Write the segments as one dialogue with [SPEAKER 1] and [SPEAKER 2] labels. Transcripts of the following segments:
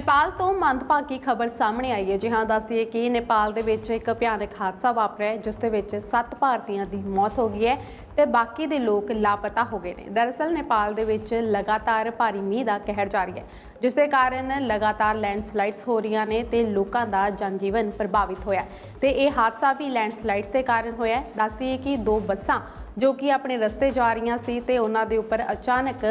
[SPEAKER 1] ਨੇਪਾਲ ਤੋਂ ਮੰਦਭਾਗੀ ਖਬਰ ਸਾਹਮਣੇ ਆਈ ਹੈ ਜੀ ਹਾਂ, ਦੱਸ ਦਈਏ ਕਿ ਨੇਪਾਲ ਦੇ ਵਿੱਚ ਇੱਕ ਭਿਆਨਕ ਹਾਦਸਾ ਵਾਪਰਿਆ ਜਿਸ ਦੇ ਵਿੱਚ 7 ਭਾਰਤੀਆਂ ਦੀ ਮੌਤ ਹੋ ਗਈ ਹੈ ਤੇ ਬਾਕੀ ਦੇ ਲੋਕ ਲਾਪਤਾ ਹੋ ਗਏ ਨੇ ਦਰਅਸਲ, ਨੇਪਾਲ ਦੇ ਵਿੱਚ ਲਗਾਤਾਰ ਭਾਰੀ ਮੀਂਹ ਦਾ ਕਹਿਰ ਜਾਰੀ ਹੈ, ਜਿਸ ਦੇ ਕਾਰਨ ਲਗਾਤਾਰ ਲੈਂਡਸਲਾਈਡਸ ਹੋ ਰਹੀਆਂ ਨੇ ਤੇ ਲੋਕਾਂ ਦਾ ਜਨਜੀਵਨ ਪ੍ਰਭਾਵਿਤ ਹੋਇਆ ਹੈ। ਤੇ ਇਹ ਹਾਦਸਾ ਵੀ ਲੈਂਡਸਲਾਈਡਸ ਦੇ ਕਾਰਨ ਹੋਇਆ ਹੈ। ਕਿ ਦੋ ਬੱਸਾਂ ਜੋ ਕਿ ਆਪਣੇ ਰਸਤੇ ਜਾ ਰਹੀਆਂ ਸੀ ਤੇ ਉਹਨਾਂ ਦੇ ਉੱਪਰ ਅਚਾਨਕ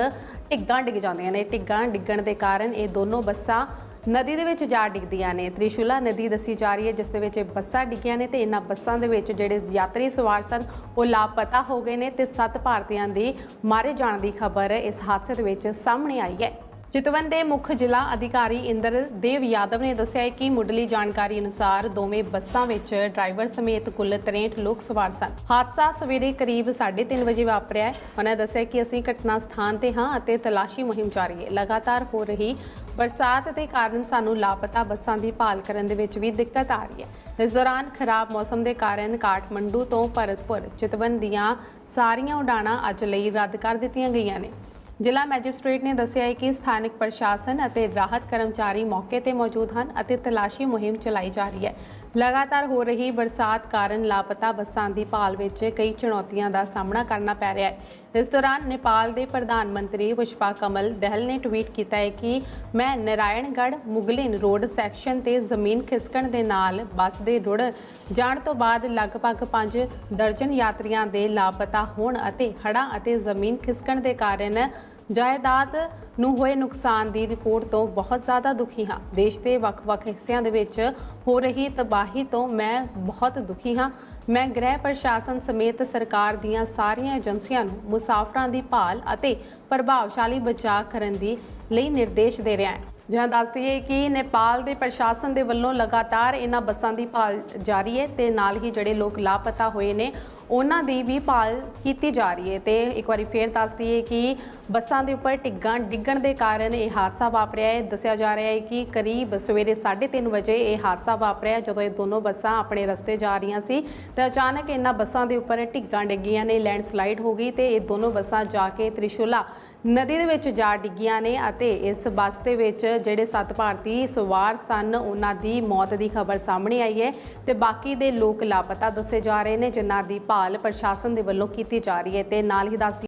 [SPEAKER 1] ਢਿੱਗਾਂ ਡਿੱਗ ਜਾਂਦੀਆਂ ਨੇ। ਢਿੱਗਾਂ ਡਿੱਗਣ ਦੇ ਕਾਰਨ ਇਹ ਦੋਨੋਂ ਬੱਸਾਂ ਨਦੀ ਦੇ ਵਿੱਚ ਜਾ ਡਿੱਗਦੀਆਂ ਨੇ। ਤ੍ਰਿਸ਼ੂਲਾ ਨਦੀ ਦੱਸੀ ਜਾ ਰਹੀ ਹੈ, ਜਿਸ ਦੇ ਵਿੱਚ ਇਹ ਬੱਸਾਂ ਡਿੱਗੀਆਂ ਨੇ ਤੇ ਇਹਨਾਂ ਬੱਸਾਂ ਦੇ ਵਿੱਚ ਜਿਹੜੇ ਯਾਤਰੀ ਸਵਾਰ ਸਨ, ਉਹ ਲਾਪਤਾ ਹੋ ਗਏ ਨੇ ਤੇ ਸੱਤ ਭਾਰਤੀਆਂ ਦੀ ਮਾਰੇ ਜਾਣ ਦੀ ਖਬਰ ਇਸ ਹਾਦਸੇ ਦੇ ਵਿੱਚ ਸਾਹਮਣੇ ਆਈ ਹੈ। ਚਿਤਵਨ ਦੇ ਮੁੱਖ ਜ਼ਿਲ੍ਹਾ ਅਧਿਕਾਰੀ ਇੰਦਰ ਦੇਵ ਯਾਦਵ ਨੇ ਦੱਸਿਆ ਹੈ ਕਿ ਮੁੱਢਲੀ ਜਾਣਕਾਰੀ ਅਨੁਸਾਰ ਦੋਵੇਂ ਬੱਸਾਂ ਵਿੱਚ ਡਰਾਈਵਰ ਸਮੇਤ ਕੁੱਲ 63 ਲੋਕ ਸਵਾਰ ਸਨ। ਹਾਦਸਾ ਸਵੇਰੇ ਕਰੀਬ 3:30 ਵਜੇ ਵਾਪਰਿਆ ਹੈ। ਉਹਨਾਂ ਦੱਸਿਆ ਕਿ ਅਸੀਂ ਘਟਨਾ ਸਥਾਨ ਤੇ ਹਾਂ ਅਤੇ ਤਲਾਸ਼ੀ ਮੁਹਿੰਮ ਜਾਰੀ ਹੈ। ਲਗਾਤਾਰ ਹੋ ਰਹੀ ਬਰਸਾਤ ਦੇ ਕਾਰਨ ਸਾਨੂੰ ਲਾਪਤਾ ਬੱਸਾਂ ਦੀ ਭਾਲ ਕਰਨ ਦੇ ਵਿੱਚ ਵੀ ਦਿੱਕਤ ਆ ਰਹੀ ਹੈ। ਇਸ ਦੌਰਾਨ ਖਰਾਬ ਮੌਸਮ ਦੇ ਕਾਰਨ ਕਾਠਮੰਡੂ ਤੋਂ ਭਰਤਪੁਰ ਚਿਤਵਨ ਦੀਆਂ ਸਾਰੀਆਂ ਉਡਾਣਾਂ ਅੱਜ ਲਈ ਰੱਦ ਕਰ ਦਿੱਤੀਆਂ ਗਈਆਂ ਨੇ। ਜ਼ਿਲ੍ਹਾ ਮੈਜਿਸਟ੍ਰੇਟ ਨੇ ਦੱਸਿਆ ਹੈ ਕਿ ਸਥਾਨਕ ਪ੍ਰਸ਼ਾਸਨ ਅਤੇ ਰਾਹਤ ਕਰਮਚਾਰੀ ਮੌਕੇ ਤੇ ਮੌਜੂਦ ਹਨ ਅਤੇ ਤਲਾਸ਼ੀ ਮੁਹਿੰਮ ਚਲਾਈ ਜਾ ਰਹੀ ਹੈ। ਲਗਾਤਾਰ ਹੋ ਰਹੀ ਬਰਸਾਤ ਕਾਰਨ ਲਾਪਤਾ ਬੱਸਾਂ ਦੀ ਭਾਲ ਵਿੱਚ ਕਈ ਚੁਣੌਤੀਆਂ ਦਾ ਸਾਹਮਣਾ ਕਰਨਾ ਪੈ ਰਿਹਾ ਹੈ। ਇਸ ਦੌਰਾਨ ਨੇਪਾਲ ਦੇ ਪ੍ਰਧਾਨ ਮੰਤਰੀ ਪੁਸ਼ਪਾ ਕਮਲ ਦਹਿਲ ਨੇ ਟਵੀਟ ਕੀਤਾ ਹੈ ਕਿ ਮੈਂ ਨਾਰਾਇਣਗੜ੍ਹ ਮੁਗਲਿਨ ਰੋਡ ਸੈਕਸ਼ਨ ਤੇ ਜ਼ਮੀਨ ਖਿਸਕਣ ਦੇ ਨਾਲ ਬੱਸ ਦੇ ਰੁੜ ਜਾਣ ਤੋਂ ਬਾਅਦ ਲਗਭਗ 5 ਦਰਜਨ ਯਾਤਰੀਆਂ ਦੇ ਲਾਪਤਾ ਹੋਣ ਅਤੇ ਹੜ੍ਹਾਂ ਅਤੇ ਜ਼ਮੀਨ ਖਿਸਕਣ ਦੇ ਕਾਰਨ ਜਾਇਦਾਦ ਨੂੰ ਹੋਏ ਨੁਕਸਾਨ ਦੀ ਰਿਪੋਰਟ ਤੋਂ ਬਹੁਤ ਜ਼ਿਆਦਾ ਦੁਖੀ ਹਾਂ। ਦੇਸ਼ ਦੇ ਵੱਖ-ਵੱਖ ਹਿੱਸਿਆਂ ਦੇ ਵਿੱਚ ਹੋ ਰਹੀ ਤਬਾਹੀ ਤੋਂ ਮੈਂ ਬਹੁਤ ਦੁਖੀ ਹਾਂ। ਮੈਂ ਗ੍ਰਹਿ ਪ੍ਰਸ਼ਾਸਨ ਸਮੇਤ ਸਰਕਾਰ ਦੀਆਂ ਸਾਰੀਆਂ ਏਜੰਸੀਆਂ ਨੂੰ ਮੁਸਾਫਰਾਂ ਦੀ ਭਾਲ ਅਤੇ ਪ੍ਰਭਾਵਸ਼ਾਲੀ ਬਚਾਅ ਕਰਨ ਦੀ ਲਈ ਨਿਰਦੇਸ਼ ਦੇ ਰਿਹਾ ਹੈ। ਜਾਂ ਦੱਸ ਦਈਏ ਕਿ ਨੇਪਾਲ ਦੇ ਪ੍ਰਸ਼ਾਸਨ ਦੇ ਵੱਲੋਂ ਲਗਾਤਾਰ ਇਹਨਾਂ ਬੱਸਾਂ ਦੀ ਭਾਲ ਜਾਰੀ ਹੈ ਤੇ ਨਾਲ ਹੀ ਜਿਹੜੇ ਲੋਕ ਲਾਪਤਾ ਹੋਏ ਨੇ ਉਹਨਾਂ ਦੀ ਵੀ ਭਾਲ ਕੀਤੀ ਜਾ ਰਹੀ ਹੈ ਤੇ ਇੱਕ ਵਾਰੀ ਫੇਰ ਦੱਸ ਦਈਏ ਕਿ ਬੱਸਾਂ ਦੇ ਉੱਪਰ ਟਿੱਗਾਂ ਡਿੱਗਣ ਦੇ ਕਾਰਨ ਇਹ ਹਾਦਸਾ ਵਾਪਰਿਆ ਹੈ। ਦੱਸਿਆ ਜਾ ਰਿਹਾ ਹੈ ਕਿ ਕਰੀਬ ਸਵੇਰੇ 3:30 ਵਜੇ ਇਹ ਹਾਦਸਾ ਵਾਪਰਿਆ ਜਦੋਂ ਇਹ ਦੋਨੋਂ ਬੱਸਾਂ ਆਪਣੇ ਰਸਤੇ ਜਾ ਰਹੀਆਂ ਸੀ ਤੇ ਅਚਾਨਕ ਇਹਨਾਂ ਬੱਸਾਂ ਦੇ ਉੱਪਰ ਟਿੱਗਾਂ ਡਿੱਗੀਆਂ ਨੇ, ਲੈਂਡਸਲਾਈਡ ਹੋ ਗਈ ਤੇ ਇਹ ਦੋਨੋਂ ਬੱਸਾਂ ਜਾ ਕੇ ਤ੍ਰਿਸ਼ੂਲਾ ਨਦੀ ਦੇ ਵਿੱਚ ਜਾ ਡਿੱਗੀਆਂ ਨੇ ਅਤੇ ਇਸ ਬੱਸ ਦੇ ਵਿੱਚ ਜਿਹੜੇ ਸੱਤ ਭਾਰਤੀ ਸਵਾਰ ਸਨ, ਉਹਨਾਂ ਦੀ ਮੌਤ ਦੀ ਖਬਰ ਸਾਹਮਣੇ ਆਈ ਹੈ ਤੇ ਬਾਕੀ ਦੇ ਲੋਕ ਲਾਪਤਾ ਦੱਸੇ ਜਾ ਰਹੇ ਨੇ, ਜਿਨ੍ਹਾਂ ਦੀ ਭਾਲ ਪ੍ਰਸ਼ਾਸਨ ਦੇ ਵੱਲੋਂ ਕੀਤੀ ਜਾ ਰਹੀ ਹੈ ਤੇ ਨਾਲ ਹੀ ਦੱਸ